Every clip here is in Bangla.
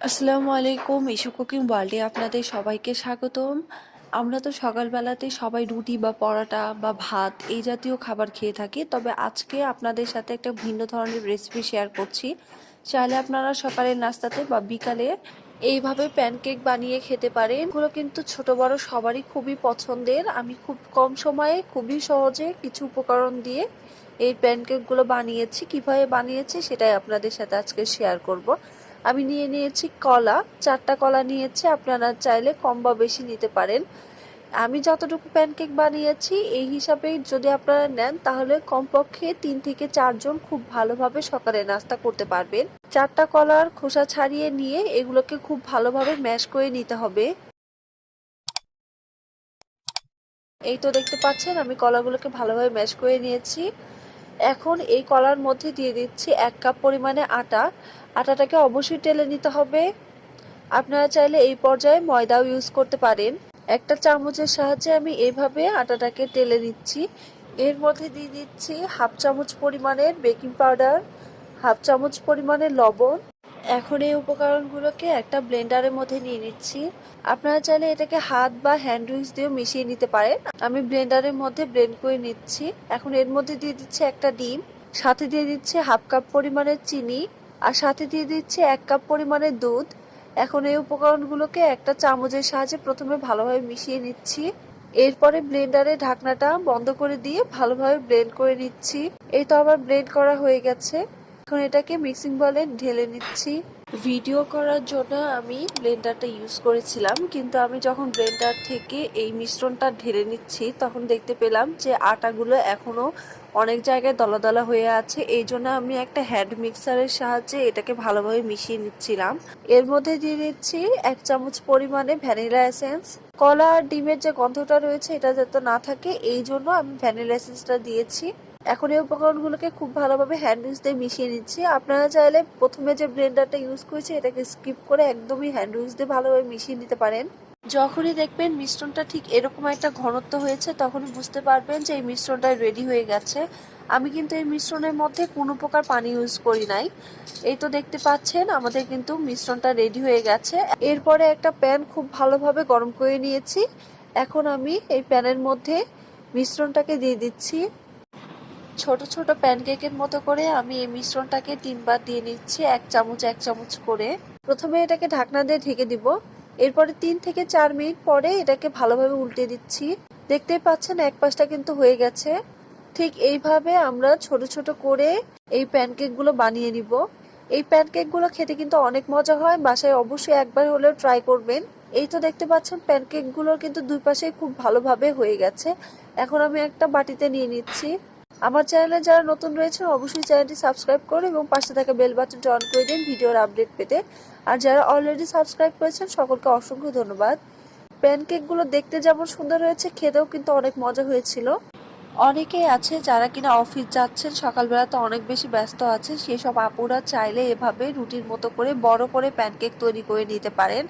আসসালামু আলাইকুম ইস্যু কুকিং ওয়ার্ল্ডে আপনাদের সবাইকে স্বাগতম। আমরা তো সকালবেলাতে সবাই রুটি বা পরোটা বা ভাত এই জাতীয় খাবার খেয়ে থাকি, তবে আজকে আপনাদের সাথে একটা ভিন্ন ধরনের রেসিপি শেয়ার করছি। চাইলে আপনারা সকালের নাস্তাতে বা বিকালে এইভাবে প্যানকেক বানিয়ে খেতে পারেন। এগুলো কিন্তু ছোট বড় সবারই খুবই পছন্দের। আমি খুব কম সময়ে, খুবই সহজে কিছু উপকরণ দিয়ে এই প্যানকেকগুলো বানিয়েছি। কীভাবে বানিয়েছি সেটাই আপনাদের সাথে আজকে শেয়ার করব। আমি নিয়ে নিয়েছি কলা, চারটা কলা নিয়েছি, আপনারা চাইলে কম বা বেশি নিতে পারেন। আমি যতটুকু প্যানকেক বানিয়েছি, এই হিসাবেই যদি আপনারা নেন, তাহলে কমপক্ষে তিন থেকে চারজন খুব ভালোভাবে সকালে নাস্তা করতে পারবেন। চারটা কলার খোসা ছাড়িয়ে নিয়ে এগুলোকে খুব ভালোভাবে ম্যাশ করে নিতে হবে। এই তো দেখতে পাচ্ছেন, আমি কলাগুলোকে ভালোভাবে ম্যাশ করে নিয়েছি। এখন এই কলার মধ্যে দিয়ে দিচ্ছি এক কাপ পরিমাণে আটা। আটাটাকে অবশ্যই টেলে নিতে হবে। আপনারা চাইলে এই পর্যায়ে ময়দাও ইউজ করতে পারেন। একটা চামচের সাহায্যে আমি এইভাবে আটাটাকে টেলে নিচ্ছি। এর মধ্যে দিয়ে দিচ্ছি হাফ চামচ পরিমাণের বেকিং পাউডার, হাফ চামচ পরিমাণের লবণ এখন এই উপকরণগুলোকে একটা ব্লেন্ডারের মধ্যে নিয়ে নিচ্ছি। আপনারা চাইলে এটাকে হাত বা হ্যান্ড উইক্স দিয়েও মিশিয়ে নিতে পারেন। আমি ব্লেন্ডারের মধ্যে ব্লেন্ড করে নিচ্ছি। এখন এর মধ্যে দিয়ে দিচ্ছে একটা ডিম, সাথে দিয়ে দিচ্ছে হাফ কাপ পরিমাণের চিনি, আর সাথে দিয়ে দিচ্ছে এক কাপ পরিমাণের দুধ। এখন এই উপকরণগুলোকে একটা চামচের সাহায্যে প্রথমে ভালোভাবে মিশিয়ে নিচ্ছি। এরপরে ব্লেন্ডারে ঢাকনাটা বন্ধ করে দিয়ে ভালোভাবে ব্লেন্ড করে নিচ্ছি। এই তো আবার ব্লেন্ড করা হয়ে গেছে। এখন এটাকে মিক্সিং বলে ঢেলে নিচ্ছি। ভিডিও করার জন্য আমি ব্লেন্ডারটা ইউজ করেছিলাম, কিন্তু আমি যখন ব্লেন্ডার থেকে এই মিশ্রণটা ঢেলে নিচ্ছি, তখন দেখতে পেলাম যে আটাগুলো এখনও অনেক জায়গায় দলা দলা হয়ে আছে। এই জন্য আমি একটা হ্যান্ড মিক্সারের সাহায্যে এটাকে ভালোভাবে মিশিয়ে নিচ্ছিলাম। এর মধ্যে দিয়ে দিচ্ছি এক চামচ পরিমাণে ভ্যানিলা এসেন্স কলা আর ডিমের যে গন্ধটা রয়েছে, এটা যাতে না থাকে, এই জন্য আমি ভ্যানিলা এসেন্সটা দিয়েছি। এখন এই উপকরণগুলোকে খুব ভালোভাবে হ্যান্ড উইচ দিয়ে মিশিয়ে নিচ্ছি। আপনারা চাইলে প্রথমে যে ব্লেন্ডারটা ইউজ করেছি, এটাকে স্কিপ করে একদমই হ্যান্ড উইচ দিয়ে ভালোভাবে মিশিয়ে নিতে পারেন। যখনই দেখবেন মিশ্রণটা ঠিক এরকম একটা ঘনত্ব হয়েছে, তখনই বুঝতে পারবেন যে এই মিশ্রণটা রেডি হয়ে গেছে। আমি কিন্তু এই মিশ্রণের মধ্যে কোনো প্রকার পানি ইউজ করি নাই। এই তো দেখতে পাচ্ছেন, আমাদের কিন্তু মিশ্রণটা রেডি হয়ে গেছে। এরপরে একটা প্যান খুব ভালোভাবে গরম করে নিয়েছি। এখন আমি এই প্যানের মধ্যে মিশ্রণটাকে দিয়ে দিচ্ছি। ছোট ছোট প্যানকেকের মতো করে আমি এই মিশ্রণটাকে তিনবার দিয়ে নিচ্ছি, এক চামচ এক চামচ করে। প্রথমে এটাকে ঢাকনা দিয়ে ঢেকে দিব। এরপরে তিন থেকে চার মিনিট পরে এটাকে ভালোভাবে উল্টে দিচ্ছি। দেখতেই পাচ্ছেন এক পাশটা কিন্তু হয়ে গেছে। ঠিক এইভাবে আমরা ছোট ছোট করে এই প্যানকেকগুলো বানিয়ে নিব। এই প্যানকেকগুলো খেতে কিন্তু অনেক মজা হয়। বাসায় অবশ্যই একবার হলেও ট্রাই করবেন। এই তো দেখতে পাচ্ছেন প্যানকেকগুলোর কিন্তু দুই পাশেই খুব ভালোভাবে হয়ে গেছে। এখন আমি একটা বাটিতে নিয়ে নিচ্ছি। আমার চ্যানেলে যারা নতুন রয়েছেন অবশ্যই চ্যানেলটি সাবস্ক্রাইব করুন এবং পাশে থাকা বেল বাটনটি অন করে দিন ভিডিওর আপডেট পেতে। আর যারা অলরেডি সাবস্ক্রাইব করেছেন, সকলকে অসংখ্য ধন্যবাদ। প্যানকেকগুলো দেখতে যেমন সুন্দর হয়েছে, খেতেও কিন্তু অনেক মজা হয়েছিল। অনেকেই আছে যারা কিনা অফিস যাচ্ছেন, সকালবেলা তো অনেক বেশি ব্যস্ত আছে সেসব আপুরা চাইলে এভাবে রুটির মতো করে বড় করে প্যানকেক তৈরি করে নিতে পারেন।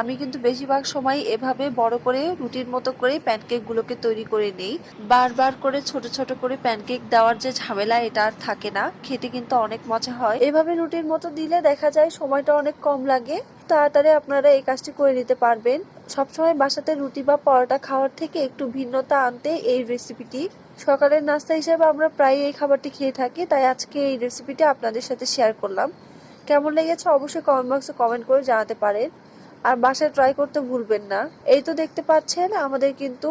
আমি কিন্তু বেশিরভাগ সময় এভাবে বড় করে, রুটির মতো করে প্যানকেকগুলোকে তৈরি করে নেই। বারবার করে ছোট ছোট করে প্যানকেক দেওয়ার যে ঝামেলা, এটা আর থাকে না। খেতে কিন্তু অনেক মজা হয়। এভাবে রুটির মতো দিলে দেখা যায় সময়টা অনেক কম লাগে। তাড়াতাড়ি আপনারা এই কাজটি করে নিতে পারবেন। সবসময় বাসাতে রুটি বা পরোটা খাওয়ার থেকে একটু ভিন্নতা আনতে এই রেসিপিটি। সকালের নাস্তা হিসেবে আমরা প্রায় এই খাবারটি খেয়ে থাকি, তাই আজকে এই রেসিপিটি আপনাদের সাথে শেয়ার করলাম। কেমন লেগেছে অবশ্যই কমেন্ট বক্সে কমেন্ট করে জানাতে পারেন। আর বাসায় ট্রাই করতে ভুলবেন না। এই তো দেখতে পাচ্ছেন, আমাদের কিন্তু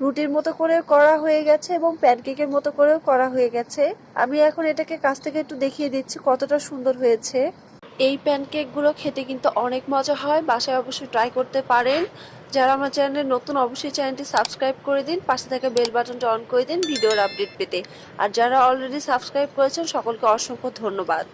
রুটির মতো করে করা হয়ে গেছে এবং প্যানকেকের মতো করেও করা হয়ে গেছে। আমি এখন এটাকে কাছ থেকে একটু দেখিয়ে দিচ্ছি কতটা সুন্দর হয়েছে। এই প্যানকেকগুলো খেতে কিন্তু অনেক মজা হয়, বাসায় অবশ্যই ট্রাই করতে পারেন। যারা আমার চ্যানেলে নতুন, অবশ্যই চ্যানেলটি সাবস্ক্রাইব করে দিন, পাশে থাকা বেল বাটনটা অন করে দিন ভিডিওর আপডেট পেতে। আর যারা অলরেডি সাবস্ক্রাইব করেছেন, সকলকে অসংখ্য ধন্যবাদ।